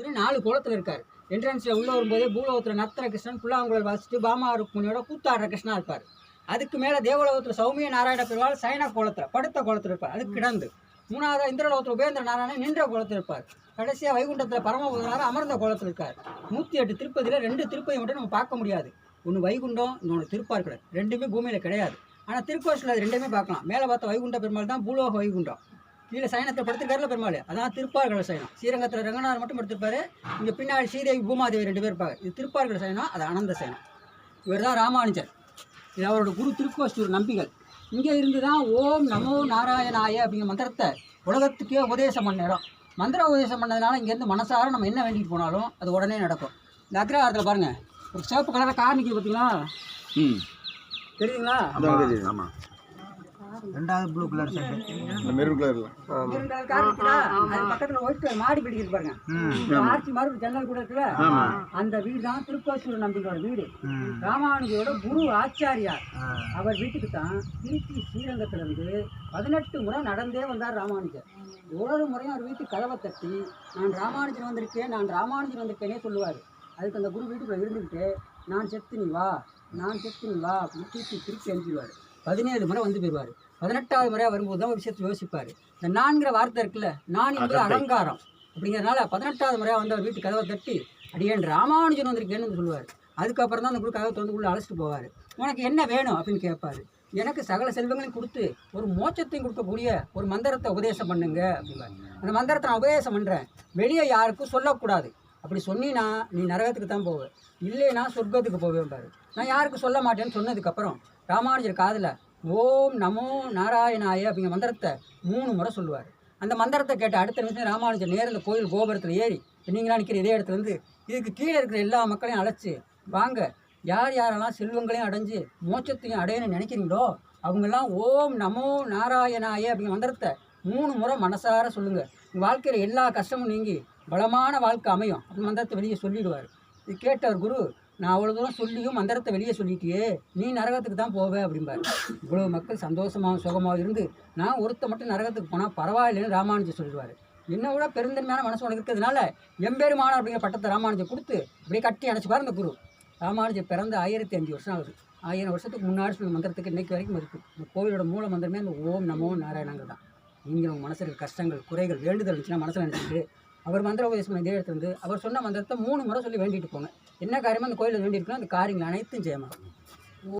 இவர் நாலு குளத்தில் இருக்கார். என்ட்ரன்ஸில் உள்ளே வரும்போதே பூலோகத்தில் நத்தன கிருஷ்ணன் புல்லாங்குழல் வாசிச்சுட்டு பாமா ருக்மணியோட கூத்தாடுற கிருஷ்ணா இருப்பார். அதுக்கு மேலே தேவலோகத்தில் சௌமிய நாராயண பெருவாள் சைனா கோலத்தில் படுத்த கோலத்தில் இருப்பார். அது கிடந்து. மூணாவது இந்திரலோகத்தில் உபேந்திர நாராயணன் நின்ற கோலத்தில் இருப்பார். கடைசியாக வைகுண்டத்தில் பரமபுதனார் அமர்ந்த கோலத்தில் இருக்கார். நூற்றி எட்டு திருப்பதியில் ரெண்டு திருப்பதி மட்டும் நம்ம பார்க்க முடியாது. ஒன்று வைகுண்டம் இன்னொன்று திருப்பார்கடை ரெண்டுமே பூமியில் கிடையாது. ஆனால் திருக்கோஷில் அது ரெண்டுமே பார்க்கலாம். மேலே பார்த்த வைகுண்ட பெருமாள் தான் பூலோக வைகுண்டம். கீழே சயனத்தில் படுத்திருக்காருல பெருமாள். அதான் திருப்பார்கடை சயனம். ஸ்ரீரங்கத்தில் ரங்கநாதர் மட்டும் படுத்திருப்பாரு. இங்கே பின்னாடி ஸ்ரீதேவி பூமாதேவி ரெண்டு பேர் இருப்பாங்க. இது திருப்பார்கடை சயனம் அது அனந்த சயனம். இவர் தான் ராமானுஜர். இது அவரோட குரு திருக்கோஷ்டூர் நம்பிகள். இங்கே இருந்து தான் ஓம் நமோ நாராயணாய அப்படிங்கிற மந்திரத்தை உலகத்துக்கே உபதேசம் பண்ண இடம். மந்திர உபதேசம் பண்ணதுனால இங்கேருந்து மனசார நம்ம என்ன வேண்டிட்டு போனாலும் அது உடனே நடக்கும். இந்த அக்ரஹாரத்தில் பாருங்கள் ஒரு சிவப்பு கலராக கார் நிற்கிது பார்த்தீங்களா ம். தெரியுதுங்களா? ஆமாம் ரெண்டாவது ப்ளூ கலர் ஷர்ட் இந்த மெரூன் கலரில் பக்கத்தில் ஒயிட் மாடி பிடிக்கிறது பாருங்க. இந்த ஆர்ச்சி மாதிரி ஜன்னல் கூட இருக்குல்ல? அந்த வீடு தான் திருக்கோசூர் நம்பிக்கையோட வீடு. ராமானுஜரோட குரு ஆச்சாரியார். அவர் வீட்டுக்கு தான் திருச்சி ஸ்ரீரங்கத்திலிருந்து பதினெட்டு முறை நடந்தே வந்தார் ராமானுஜர். ஒவ்வொரு முறையும் அவர் வீட்டு கதவை தட்டி நான் ராமானுஜர் வந்திருக்கேன் நான் ராமானுஜர் வந்திருக்கேனே சொல்லுவார். அதுக்கு அந்த குரு வீட்டுக்குள்ள இருந்துக்கிட்டு நான் செத்து நீ வா நான் செத்து நீ வா அப்படின்னு திருப்பி திருப்பி அனுப்பிடுவார். பதினேழு முறை வந்து போயிடுவார். பதினெட்டாவது முறையாக வரும்போது தான் ஒரு விஷயத்தை யோசிப்பார். இந்த நான்கிற வார்த்தை இருக்குல்ல நான் என்பது அலங்காரம் அப்படிங்கிறதுனால பதினெட்டாவது முறையாக வந்து அவர் வீட்டு கதவை தட்டி அடியேன் ராமானுஜன் வந்திருக்கேன்னு சொல்லுவார். அதுக்கப்புறம் தான் அந்த குரு கதவை திறந்து உள்ள அழைச்சிட்டு போவார். உனக்கு என்ன வேணும்? அப்படின்னு கேட்பாரு. எனக்கு சகல செல்வங்களையும் கொடுத்து ஒரு மோட்சத்தையும் கொடுக்கக்கூடிய ஒரு மந்திரத்தை உபதேசம் பண்ணுங்க அப்படிம்பாரு. அந்த மந்திரத்தை நான் உபதேசம் பண்ணுறேன் வெளியே யாருக்கும் சொல்லக்கூடாது. அப்படி சொன்னீன்னா நீ நரகத்துக்கு தான் போவ. இல்லைன்னா சொர்க்கத்துக்கு போவேன் பாரு நான் யாருக்கும் சொல்ல மாட்டேன்னு சொன்னதுக்கப்புறம் ராமானுஜர் காதில் ஓம் நமோ நாராயணாய அப்படிங்கிற மந்திரத்தை மூணு முறை சொல்லுவார். அந்த மந்திரத்தை கேட்ட அடுத்த நிமிஷம் ராமானுஜர் நேரில் கோயில் கோபுரத்தில் ஏறி நீங்களாம் நிற்கிற இதே இடத்துலேருந்து இதுக்கு கீழே இருக்கிற எல்லா மக்களையும் அழைச்சி வாங்க யார் யாரெல்லாம் செல்வங்களையும் அடைஞ்சு மோட்சத்தையும் அடையணும்னு நினைக்கிறீங்களோ அவங்கெல்லாம் ஓம் நமோ நாராயணாய அப்படிங்கிற மந்திரத்தை மூணு முறை மனசார சொல்லுங்கள் உங்கள் வாழ்க்கையில் எல்லா கஷ்டமும் நீங்கி பலமான வாழ்க்கை அமையும் அந்த மந்திரத்தை வெளியே சொல்லிடுவார். இது கேட்டவர் குரு நான் அவ்வளோ தூரம் சொல்லியும் மந்திரத்தை வெளியே சொல்லிட்டியே. நீ நரகத்துக்கு தான் போவே அப்படிம்பாரு. இவ்வளோ மக்கள் சந்தோஷமாகவும் சுகமாக இருந்து நான் ஒருத்த மட்டும் நரகத்துக்கு போனால் பரவாயில்லைன்னு ராமானுஜர் சொல்லிடுவார். என்ன விட பெருந்தன்மையான மனசு உனக்கு இருக்கிறதுனால எம்பெருமானார் அப்படிங்கிற பட்டத்தை ராமானுஜர் கொடுத்து அப்படியே கட்டி அணைச்சிப்பார் இந்த குரு. ராமானுஜர் பிறந்த ஆயிரத்தி அஞ்சு வருஷம் ஆகுது. ஆயிரம் வருஷத்துக்கு முன்னாடி சொன்ன மந்திரத்துக்கு இன்னைக்கு வரைக்கும் இருக்குது இந்த கோவிலோட மூல மந்திரமே அந்த ஓம் நமோ நாராயணங்கள் தான். நீங்கள் உங்கள் மனசில் கஷ்டங்கள் குறைகள் வேண்டுதல் இருந்துச்சுன்னா மனசில் நினச்சிட்டு அவர் மந்திர உபதேசம் பண்ண இதே இடத்துல அவர் சொன்ன மந்திரத்தை மூணு முறை சொல்லி வேண்டிட்டு போங்க. என்ன காரியமோ அந்த கோயிலில் வேண்டியிருக்கணும் அந்த காரியங்கள் அனைத்தும் ஜெயமாகும்.